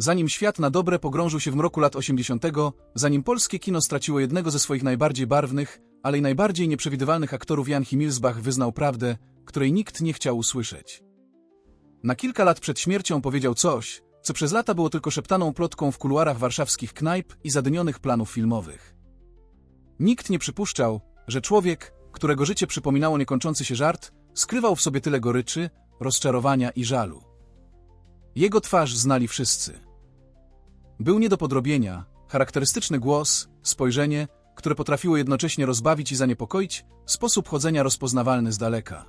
Zanim świat na dobre pogrążył się w mroku lat 80., zanim polskie kino straciło jednego ze swoich najbardziej barwnych, ale i najbardziej nieprzewidywalnych aktorów Jan Himilsbach wyznał prawdę, której nikt nie chciał usłyszeć. Na kilka lat przed śmiercią powiedział coś, co przez lata było tylko szeptaną plotką w kuluarach warszawskich knajp i zadynionych planów filmowych. Nikt nie przypuszczał, że człowiek, którego życie przypominało niekończący się żart, skrywał w sobie tyle goryczy, rozczarowania i żalu. Jego twarz znali wszyscy. Był nie do podrobienia, charakterystyczny głos, spojrzenie, które potrafiło jednocześnie rozbawić i zaniepokoić, sposób chodzenia rozpoznawalny z daleka.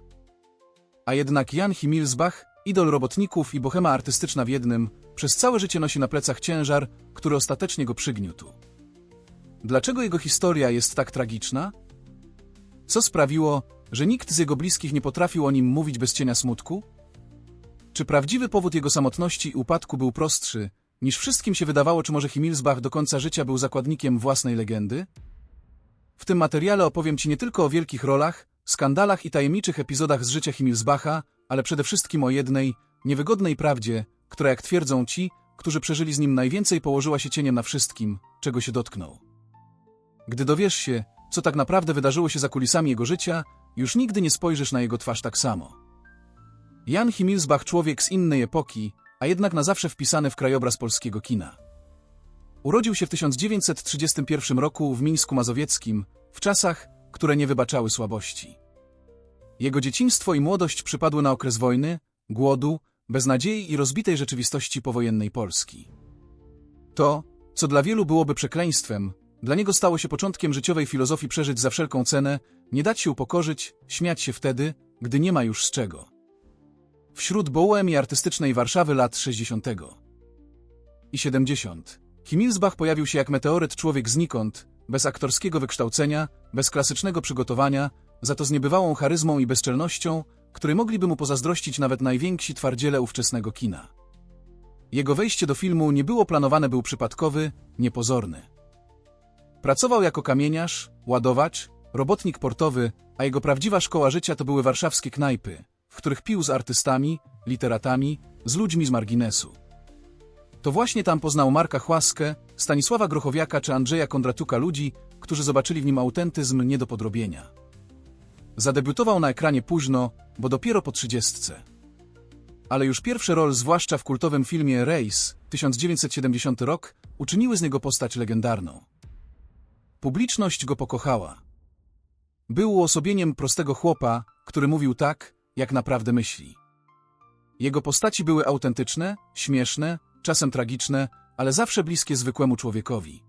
A jednak Jan Himilsbach, idol robotników i bohema artystyczna w jednym, przez całe życie nosi na plecach ciężar, który ostatecznie go przygniótł. Dlaczego jego historia jest tak tragiczna? Co sprawiło, że nikt z jego bliskich nie potrafił o nim mówić bez cienia smutku? Czy prawdziwy powód jego samotności i upadku był prostszy, niż wszystkim się wydawało, czy może Himilsbach do końca życia był zakładnikiem własnej legendy? W tym materiale opowiem Ci nie tylko o wielkich rolach, skandalach i tajemniczych epizodach z życia Himilsbacha, ale przede wszystkim o jednej, niewygodnej prawdzie, która jak twierdzą ci, którzy przeżyli z nim najwięcej, położyła się cieniem na wszystkim, czego się dotknął. Gdy dowiesz się, co tak naprawdę wydarzyło się za kulisami jego życia, już nigdy nie spojrzysz na jego twarz tak samo. Jan Himilsbach człowiek z innej epoki, a jednak na zawsze wpisany w krajobraz polskiego kina. Urodził się w 1931 roku w Mińsku Mazowieckim, w czasach, które nie wybaczały słabości. Jego dzieciństwo i młodość przypadły na okres wojny, głodu, beznadziei i rozbitej rzeczywistości powojennej Polski. To, co dla wielu byłoby przekleństwem, dla niego stało się początkiem życiowej filozofii przeżyć za wszelką cenę, nie dać się upokorzyć, śmiać się wtedy, gdy nie ma już z czego. Wśród bohemii artystycznej Warszawy lat 60. i 70. Himilsbach pojawił się jak meteoryt człowiek znikąd, bez aktorskiego wykształcenia, bez klasycznego przygotowania, za to z niebywałą charyzmą i bezczelnością, której mogliby mu pozazdrościć nawet najwięksi twardziele ówczesnego kina. Jego wejście do filmu nie było planowane, był przypadkowy, niepozorny. Pracował jako kamieniarz, ładowacz, robotnik portowy, a jego prawdziwa szkoła życia to były warszawskie knajpy, w których pił z artystami, literatami, z ludźmi z marginesu. To właśnie tam poznał Marka Chłaskę, Stanisława Grochowiaka czy Andrzeja Kondratuka ludzi, którzy zobaczyli w nim autentyzm nie do podrobienia. Zadebiutował na ekranie późno, bo dopiero po trzydziestce. Ale już pierwsze rol, zwłaszcza w kultowym filmie Race, 1970 rok, uczyniły z niego postać legendarną. Publiczność go pokochała. Był uosobieniem prostego chłopa, który mówił tak, jak naprawdę myśli. Jego postaci były autentyczne, śmieszne, czasem tragiczne, ale zawsze bliskie zwykłemu człowiekowi.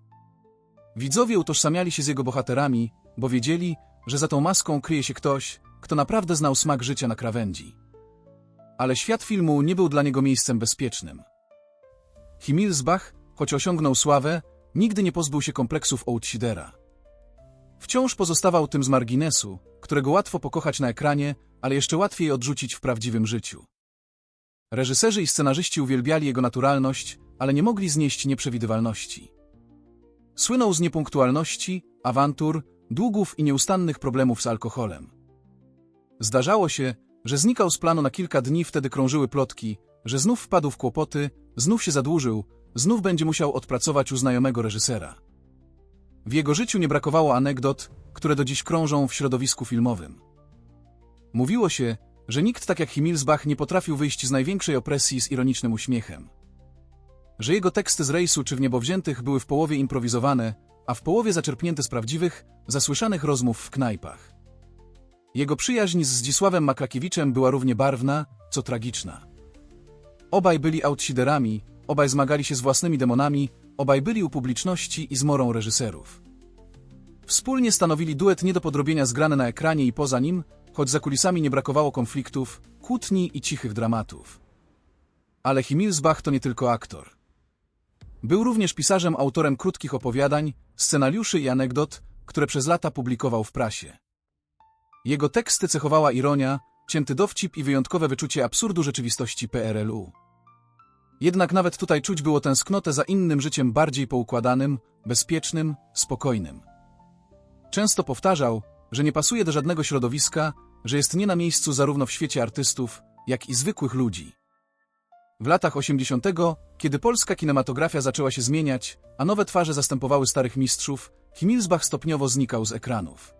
Widzowie utożsamiali się z jego bohaterami, bo wiedzieli, że za tą maską kryje się ktoś, kto naprawdę znał smak życia na krawędzi. Ale świat filmu nie był dla niego miejscem bezpiecznym. Himilsbach, choć osiągnął sławę, nigdy nie pozbył się kompleksów outsidera. Wciąż pozostawał tym z marginesu, którego łatwo pokochać na ekranie, ale jeszcze łatwiej odrzucić w prawdziwym życiu. Reżyserzy i scenarzyści uwielbiali jego naturalność, ale nie mogli znieść nieprzewidywalności. Słynął z niepunktualności, awantur, długów i nieustannych problemów z alkoholem. Zdarzało się, że znikał z planu na kilka dni, wtedy krążyły plotki, że znów wpadł w kłopoty, znów się zadłużył, znów będzie musiał odpracować u znajomego reżysera. W jego życiu nie brakowało anegdot, które do dziś krążą w środowisku filmowym. Mówiło się, że nikt tak jak Himilsbach nie potrafił wyjść z największej opresji z ironicznym uśmiechem. Że jego teksty z rejsu czy w niebowziętych były w połowie improwizowane, a w połowie zaczerpnięte z prawdziwych, zasłyszanych rozmów w knajpach. Jego przyjaźń z Zdzisławem Makrakiewiczem była równie barwna, co tragiczna. Obaj byli outsiderami, obaj zmagali się z własnymi demonami, obaj byli u publiczności i zmorą reżyserów. Wspólnie stanowili duet nie do podrobienia zgrane na ekranie i poza nim, choć za kulisami nie brakowało konfliktów, kłótni i cichych dramatów. Ale Himilsbach to nie tylko aktor. Był również pisarzem, autorem krótkich opowiadań, scenariuszy i anegdot, które przez lata publikował w prasie. Jego teksty cechowała ironia, cięty dowcip i wyjątkowe wyczucie absurdu rzeczywistości PRL-u. Jednak nawet tutaj czuć było tęsknotę za innym życiem bardziej poukładanym, bezpiecznym, spokojnym. Często powtarzał, że nie pasuje do żadnego środowiska, że jest nie na miejscu zarówno w świecie artystów, jak i zwykłych ludzi. W latach 80., kiedy polska kinematografia zaczęła się zmieniać, a nowe twarze zastępowały starych mistrzów, Himmelsbach stopniowo znikał z ekranów.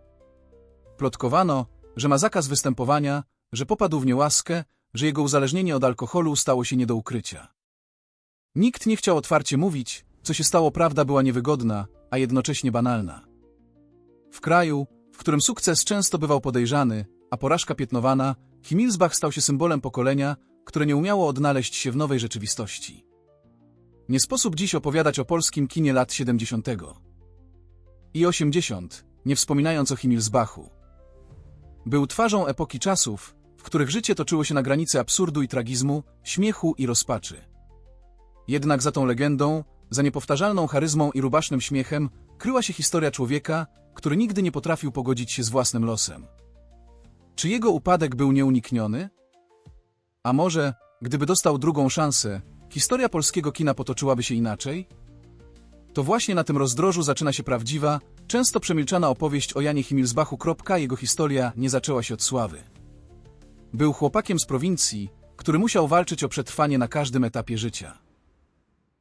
Plotkowano, że ma zakaz występowania, że popadł w niełaskę, że jego uzależnienie od alkoholu stało się nie do ukrycia. Nikt nie chciał otwarcie mówić, co się stało prawda była niewygodna, a jednocześnie banalna. W kraju, w którym sukces często bywał podejrzany, a porażka piętnowana, Himmelsbach stał się symbolem pokolenia, które nie umiało odnaleźć się w nowej rzeczywistości. Nie sposób dziś opowiadać o polskim kinie lat 70. i 80, nie wspominając o Himmelsbachu. Był twarzą epoki czasów, w których życie toczyło się na granicy absurdu i tragizmu, śmiechu i rozpaczy. Jednak za tą legendą, za niepowtarzalną charyzmą i rubasznym śmiechem, kryła się historia człowieka, który nigdy nie potrafił pogodzić się z własnym losem. Czy jego upadek był nieunikniony? A może, gdyby dostał drugą szansę, historia polskiego kina potoczyłaby się inaczej? To właśnie na tym rozdrożu zaczyna się prawdziwa, często przemilczana opowieść o Janie Himmelsbachu. Jego historia nie zaczęła się od sławy. Był chłopakiem z prowincji, który musiał walczyć o przetrwanie na każdym etapie życia.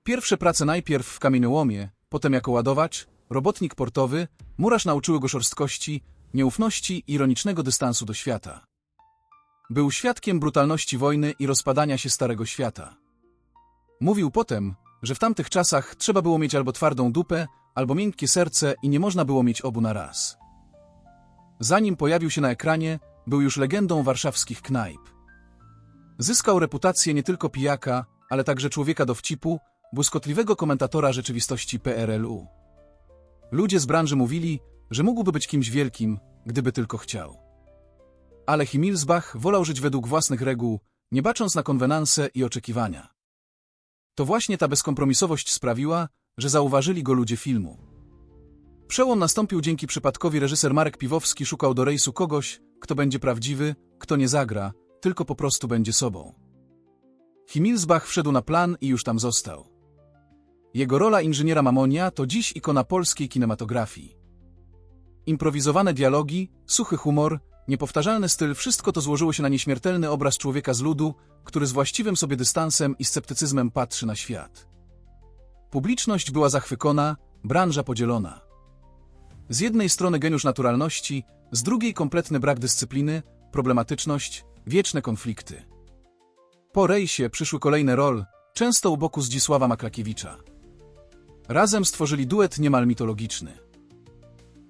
Pierwsze prace najpierw w kamieniołomie, potem jako ładowacz, robotnik portowy, murarz nauczyły go szorstkości, nieufności i ironicznego dystansu do świata. Był świadkiem brutalności wojny i rozpadania się Starego Świata. Mówił potem, że w tamtych czasach trzeba było mieć albo twardą dupę, albo miękkie serce i nie można było mieć obu na raz. Zanim pojawił się na ekranie, był już legendą warszawskich knajp. Zyskał reputację nie tylko pijaka, ale także człowieka dowcipu, błyskotliwego komentatora rzeczywistości PRL-u. Ludzie z branży mówili, że mógłby być kimś wielkim, gdyby tylko chciał. Ale Himmelsbach wolał żyć według własnych reguł, nie bacząc na konwenanse i oczekiwania. To właśnie ta bezkompromisowość sprawiła, że zauważyli go ludzie filmu. Przełom nastąpił dzięki przypadkowi reżyser Marek Piwowski szukał do rejsu kogoś, kto będzie prawdziwy, kto nie zagra, tylko po prostu będzie sobą. Himmelsbach wszedł na plan i już tam został. Jego rola inżyniera Mamonia to dziś ikona polskiej kinematografii. Improwizowane dialogi, suchy humor, niepowtarzalny styl, wszystko to złożyło się na nieśmiertelny obraz człowieka z ludu, który z właściwym sobie dystansem i sceptycyzmem patrzy na świat. Publiczność była zachwycona, branża podzielona. Z jednej strony geniusz naturalności, z drugiej kompletny brak dyscypliny, problematyczność, wieczne konflikty. Po rejsie przyszły kolejne rol, często u boku Zdzisława Maklakiewicza. Razem stworzyli duet niemal mitologiczny.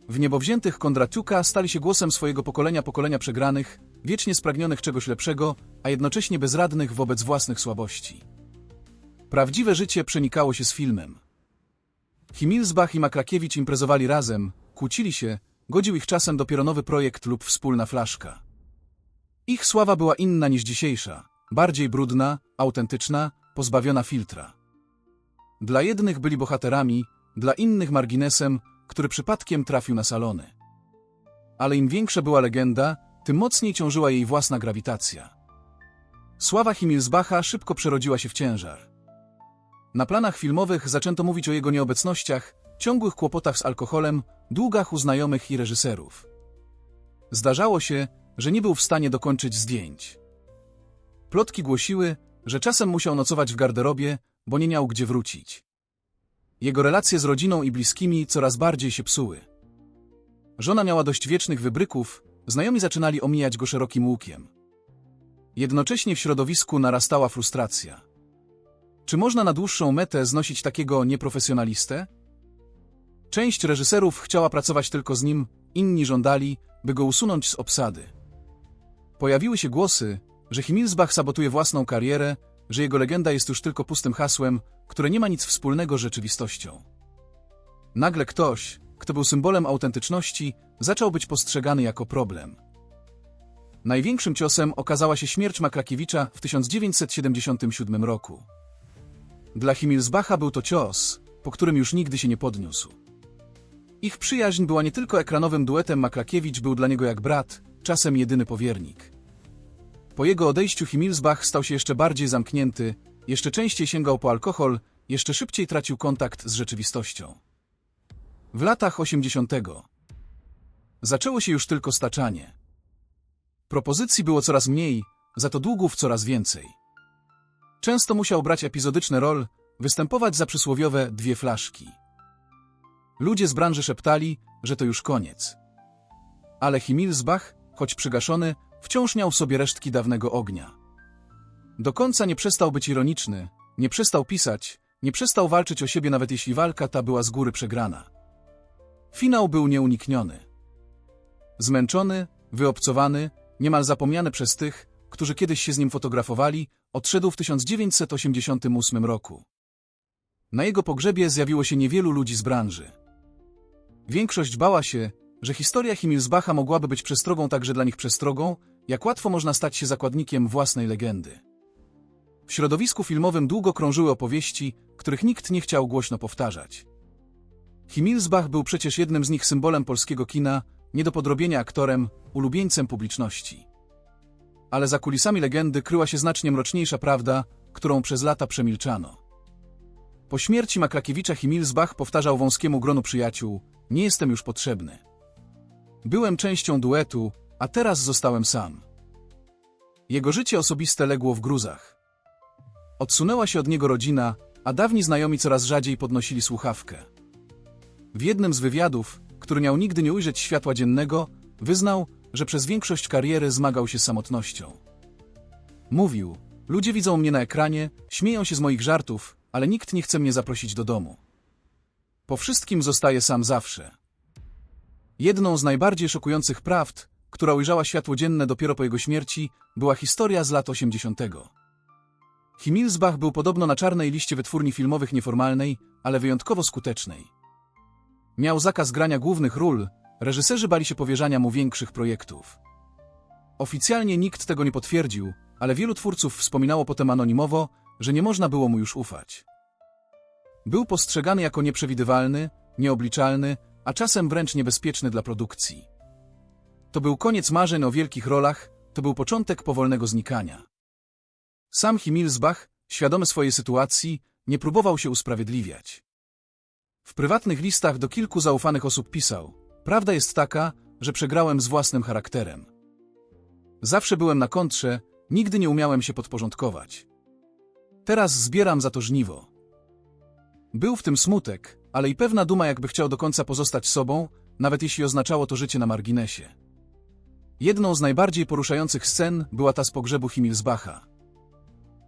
W niebowziętych Kondratiuka stali się głosem swojego pokolenia pokolenia przegranych, wiecznie spragnionych czegoś lepszego, a jednocześnie bezradnych wobec własnych słabości. Prawdziwe życie przenikało się z filmem. Himmelsbach i Maklakiewicz imprezowali razem, kłócili się, godził ich czasem dopiero nowy projekt lub wspólna flaszka. Ich sława była inna niż dzisiejsza, bardziej brudna, autentyczna, pozbawiona filtra. Dla jednych byli bohaterami, dla innych marginesem, który przypadkiem trafił na salony. Ale im większa była legenda, tym mocniej ciążyła jej własna grawitacja. Sława Himmelsbacha szybko przerodziła się w ciężar. Na planach filmowych zaczęto mówić o jego nieobecnościach, ciągłych kłopotach z alkoholem, długach u znajomych i reżyserów. Zdarzało się, że nie był w stanie dokończyć zdjęć. Plotki głosiły, że czasem musiał nocować w garderobie, bo nie miał gdzie wrócić. Jego relacje z rodziną i bliskimi coraz bardziej się psuły. Żona miała dość wiecznych wybryków, znajomi zaczynali omijać go szerokim łukiem. Jednocześnie w środowisku narastała frustracja. Czy można na dłuższą metę znosić takiego nieprofesjonalistę? Część reżyserów chciała pracować tylko z nim, inni żądali, by go usunąć z obsady. Pojawiły się głosy, że Himmelsbach sabotuje własną karierę, że jego legenda jest już tylko pustym hasłem, które nie ma nic wspólnego z rzeczywistością. Nagle ktoś, kto był symbolem autentyczności, zaczął być postrzegany jako problem. Największym ciosem okazała się śmierć Maklakiewicza w 1977 roku. Dla Himmelsbacha był to cios, po którym już nigdy się nie podniósł. Ich przyjaźń była nie tylko ekranowym duetem, Maklakiewicz był dla niego jak brat, czasem jedyny powiernik. Po jego odejściu Himmelsbach stał się jeszcze bardziej zamknięty, jeszcze częściej sięgał po alkohol, jeszcze szybciej tracił kontakt z rzeczywistością. W latach 80. zaczęło się już tylko staczanie. Propozycji było coraz mniej, za to długów coraz więcej. Często musiał brać epizodyczne rol, występować za przysłowiowe dwie flaszki. Ludzie z branży szeptali, że to już koniec. Ale Himmelsbach, choć przygaszony, wciąż miał w sobie resztki dawnego ognia. Do końca nie przestał być ironiczny, nie przestał pisać, nie przestał walczyć o siebie nawet jeśli walka ta była z góry przegrana. Finał był nieunikniony. Zmęczony, wyobcowany, niemal zapomniany przez tych, którzy kiedyś się z nim fotografowali, odszedł w 1988 roku. Na jego pogrzebie zjawiło się niewielu ludzi z branży. Większość bała się, że historia Himmelsbacha mogłaby być przestrogą także dla nich przestrogą, jak łatwo można stać się zakładnikiem własnej legendy. W środowisku filmowym długo krążyły opowieści, których nikt nie chciał głośno powtarzać. Himmelsbach był przecież jednym z nich symbolem polskiego kina, nie do podrobienia aktorem, ulubieńcem publiczności. Ale za kulisami legendy kryła się znacznie mroczniejsza prawda, którą przez lata przemilczano. Po śmierci Makrakiewicza Himmelsbach powtarzał wąskiemu gronu przyjaciół, nie jestem już potrzebny. Byłem częścią duetu, a teraz zostałem sam. Jego życie osobiste legło w gruzach. Odsunęła się od niego rodzina, a dawni znajomi coraz rzadziej podnosili słuchawkę. W jednym z wywiadów, który miał nigdy nie ujrzeć światła dziennego, wyznał, że przez większość kariery zmagał się z samotnością. Mówił, ludzie widzą mnie na ekranie, śmieją się z moich żartów, ale nikt nie chce mnie zaprosić do domu. Po wszystkim zostaje sam zawsze. Jedną z najbardziej szokujących prawd, która ujrzała światło dzienne dopiero po jego śmierci, była historia z lat 80. Himmelsbach był podobno na czarnej liście wytwórni filmowych nieformalnej, ale wyjątkowo skutecznej. Miał zakaz grania głównych ról, reżyserzy bali się powierzania mu większych projektów. Oficjalnie nikt tego nie potwierdził, ale wielu twórców wspominało potem anonimowo, że nie można było mu już ufać. Był postrzegany jako nieprzewidywalny, nieobliczalny, a czasem wręcz niebezpieczny dla produkcji. To był koniec marzeń o wielkich rolach, to był początek powolnego znikania. Sam Himmelsbach, świadomy swojej sytuacji, nie próbował się usprawiedliwiać. W prywatnych listach do kilku zaufanych osób pisał: Prawda jest taka, że przegrałem z własnym charakterem. Zawsze byłem na kontrze, nigdy nie umiałem się podporządkować. Teraz zbieram za to żniwo. Był w tym smutek, ale i pewna duma, jakby chciał do końca pozostać sobą, nawet jeśli oznaczało to życie na marginesie. Jedną z najbardziej poruszających scen była ta z pogrzebu Himmelsbacha.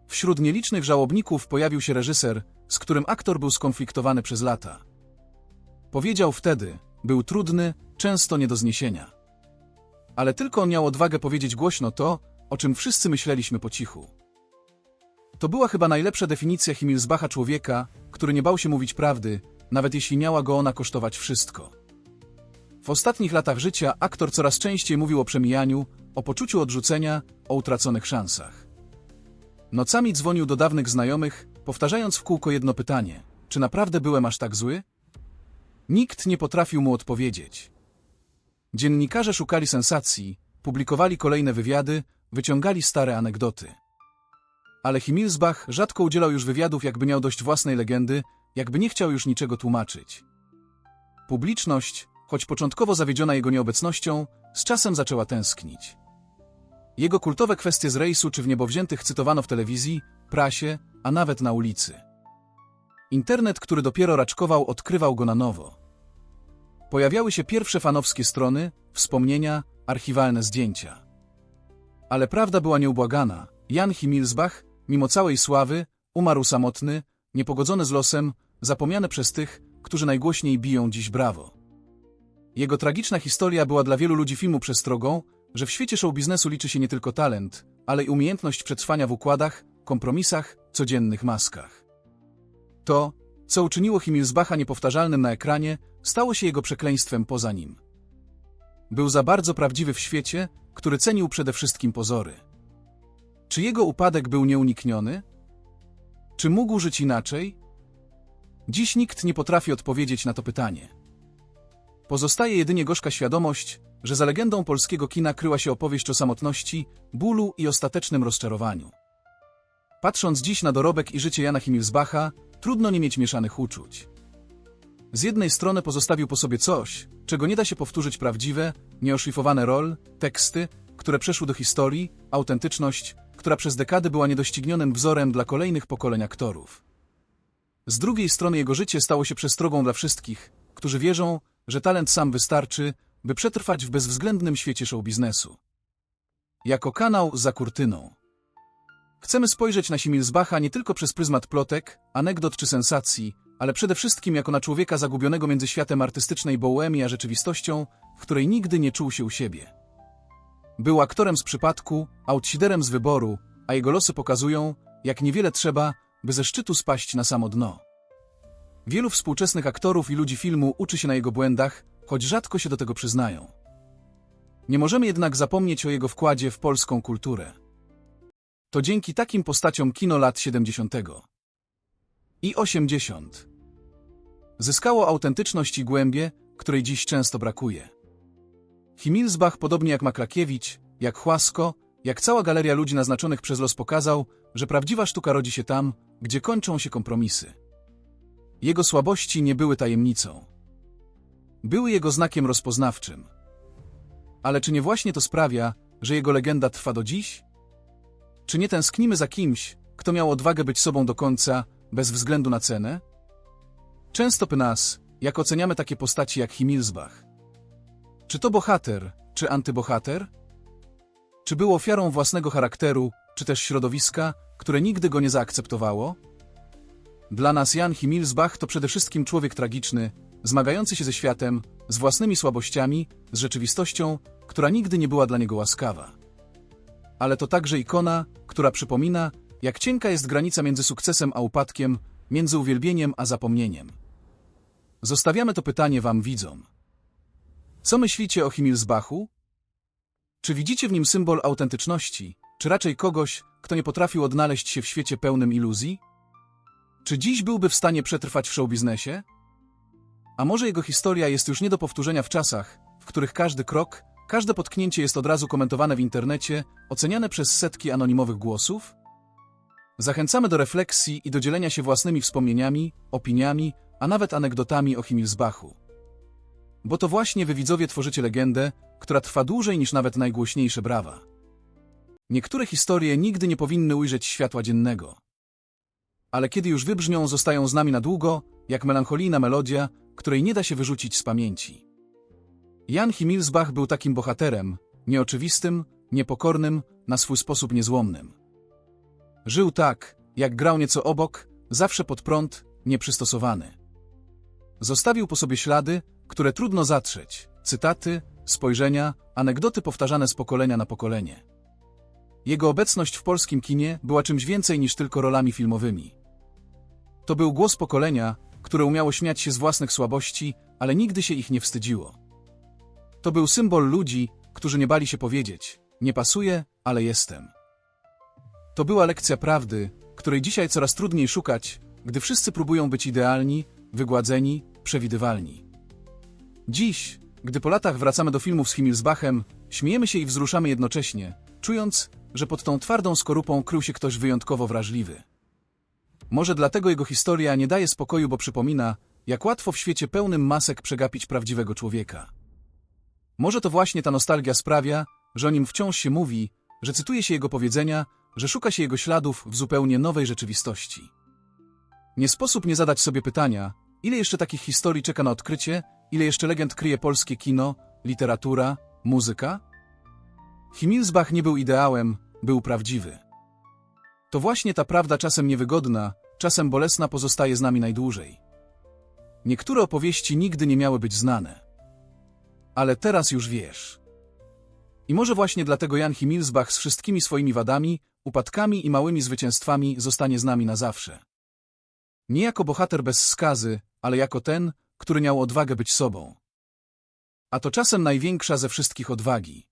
Wśród nielicznych żałobników pojawił się reżyser, z którym aktor był skonfliktowany przez lata. Powiedział wtedy, był trudny, często nie do zniesienia. Ale tylko on miał odwagę powiedzieć głośno to, o czym wszyscy myśleliśmy po cichu. To była chyba najlepsza definicja Himmelsbacha człowieka, który nie bał się mówić prawdy, nawet jeśli miała go ona kosztować wszystko. W ostatnich latach życia aktor coraz częściej mówił o przemijaniu, o poczuciu odrzucenia, o utraconych szansach. Nocami dzwonił do dawnych znajomych, powtarzając w kółko jedno pytanie: czy naprawdę byłem aż tak zły? Nikt nie potrafił mu odpowiedzieć. Dziennikarze szukali sensacji, publikowali kolejne wywiady, wyciągali stare anegdoty. Ale Himmelsbach rzadko udzielał już wywiadów, jakby miał dość własnej legendy, jakby nie chciał już niczego tłumaczyć. Publiczność, choć początkowo zawiedziona jego nieobecnością, z czasem zaczęła tęsknić. Jego kultowe kwestie z rejsu czy w niebowziętych cytowano w telewizji, prasie, a nawet na ulicy. Internet, który dopiero raczkował, odkrywał go na nowo. Pojawiały się pierwsze fanowskie strony, wspomnienia, archiwalne zdjęcia. Ale prawda była nieubłagana. Jan Himmelsbach, mimo całej sławy, umarł samotny, niepogodzony z losem, zapomniany przez tych, którzy najgłośniej biją dziś brawo. Jego tragiczna historia była dla wielu ludzi filmu przestrogą, że w świecie show biznesu liczy się nie tylko talent, ale i umiejętność przetrwania w układach, kompromisach, codziennych maskach. To, co uczyniło Himmelsbacha niepowtarzalnym na ekranie, stało się jego przekleństwem poza nim. Był za bardzo prawdziwy w świecie, który cenił przede wszystkim pozory. Czy jego upadek był nieunikniony? Czy mógł żyć inaczej? Dziś nikt nie potrafi odpowiedzieć na to pytanie. Pozostaje jedynie gorzka świadomość, że za legendą polskiego kina kryła się opowieść o samotności, bólu i ostatecznym rozczarowaniu. Patrząc dziś na dorobek i życie Jana Himmelsbacha, trudno nie mieć mieszanych uczuć. Z jednej strony pozostawił po sobie coś, czego nie da się powtórzyć prawdziwe, nieoszlifowane rol, teksty, które przeszły do historii, autentyczność, która przez dekady była niedoścignionym wzorem dla kolejnych pokoleń aktorów. Z drugiej strony jego życie stało się przestrogą dla wszystkich, którzy wierzą, że talent sam wystarczy, by przetrwać w bezwzględnym świecie showbiznesu. Jako kanał za kurtyną. Chcemy spojrzeć na Similsbacha nie tylko przez pryzmat plotek, anegdot czy sensacji, ale przede wszystkim jako na człowieka zagubionego między światem artystycznej bohemii a rzeczywistością, w której nigdy nie czuł się u siebie. Był aktorem z przypadku, outsiderem z wyboru, a jego losy pokazują, jak niewiele trzeba, by ze szczytu spaść na samo dno. Wielu współczesnych aktorów i ludzi filmu uczy się na jego błędach, choć rzadko się do tego przyznają. Nie możemy jednak zapomnieć o jego wkładzie w polską kulturę. To dzięki takim postaciom kino lat 70. i 80. zyskało autentyczność i głębię, której dziś często brakuje. Himilsbach, podobnie jak Maklakiewicz, jak Chłasko, jak cała galeria ludzi naznaczonych przez los pokazał, że prawdziwa sztuka rodzi się tam, gdzie kończą się kompromisy. Jego słabości nie były tajemnicą. Były jego znakiem rozpoznawczym. Ale czy nie właśnie to sprawia, że jego legenda trwa do dziś? Czy nie tęsknimy za kimś, kto miał odwagę być sobą do końca, bez względu na cenę? Często py nas, jak oceniamy takie postaci jak Himilsbach. Czy to bohater, czy antybohater? Czy był ofiarą własnego charakteru, czy też środowiska, które nigdy go nie zaakceptowało? Dla nas Jan Himilsbach to przede wszystkim człowiek tragiczny, zmagający się ze światem, z własnymi słabościami, z rzeczywistością, która nigdy nie była dla niego łaskawa. Ale to także ikona, która przypomina, jak cienka jest granica między sukcesem a upadkiem, między uwielbieniem a zapomnieniem. Zostawiamy to pytanie wam widzom. Co myślicie o Himilsbachu? Czy widzicie w nim symbol autentyczności, czy raczej kogoś, kto nie potrafił odnaleźć się w świecie pełnym iluzji? Czy dziś byłby w stanie przetrwać w showbiznesie? A może jego historia jest już nie do powtórzenia w czasach, w których każdy krok, każde potknięcie jest od razu komentowane w internecie, oceniane przez setki anonimowych głosów? Zachęcamy do refleksji i do dzielenia się własnymi wspomnieniami, opiniami, a nawet anegdotami o Himilsbachu. Bo to właśnie wy widzowie tworzycie legendę, która trwa dłużej niż nawet najgłośniejsze brawa. Niektóre historie nigdy nie powinny ujrzeć światła dziennego. Ale kiedy już wybrzmią, zostają z nami na długo, jak melancholijna melodia, której nie da się wyrzucić z pamięci. Jan Himilsbach był takim bohaterem, nieoczywistym, niepokornym, na swój sposób niezłomnym. Żył tak, jak grał nieco obok, zawsze pod prąd, nieprzystosowany. Zostawił po sobie ślady, które trudno zatrzeć, cytaty, spojrzenia, anegdoty powtarzane z pokolenia na pokolenie. Jego obecność w polskim kinie była czymś więcej niż tylko rolami filmowymi. To był głos pokolenia, które umiało śmiać się z własnych słabości, ale nigdy się ich nie wstydziło. To był symbol ludzi, którzy nie bali się powiedzieć: Nie pasuje, ale jestem. To była lekcja prawdy, której dzisiaj coraz trudniej szukać, gdy wszyscy próbują być idealni, wygładzeni, przewidywalni. Dziś, gdy po latach wracamy do filmów z Himmelsbachem, śmiejemy się i wzruszamy jednocześnie, czując, że pod tą twardą skorupą krył się ktoś wyjątkowo wrażliwy. Może dlatego jego historia nie daje spokoju, bo przypomina, jak łatwo w świecie pełnym masek przegapić prawdziwego człowieka. Może to właśnie ta nostalgia sprawia, że o nim wciąż się mówi, że cytuje się jego powiedzenia, że szuka się jego śladów w zupełnie nowej rzeczywistości. Nie sposób nie zadać sobie pytania, ile jeszcze takich historii czeka na odkrycie, ile jeszcze legend kryje polskie kino, literatura, muzyka? Himilsbach nie był ideałem, był prawdziwy. To właśnie ta prawda czasem niewygodna, czasem bolesna pozostaje z nami najdłużej. Niektóre opowieści nigdy nie miały być znane. Ale teraz już wiesz. I może właśnie dlatego Jan Himilsbach z wszystkimi swoimi wadami, upadkami i małymi zwycięstwami zostanie z nami na zawsze. Nie jako bohater bez skazy, ale jako ten, który miał odwagę być sobą. A to czasem największa ze wszystkich odwagi.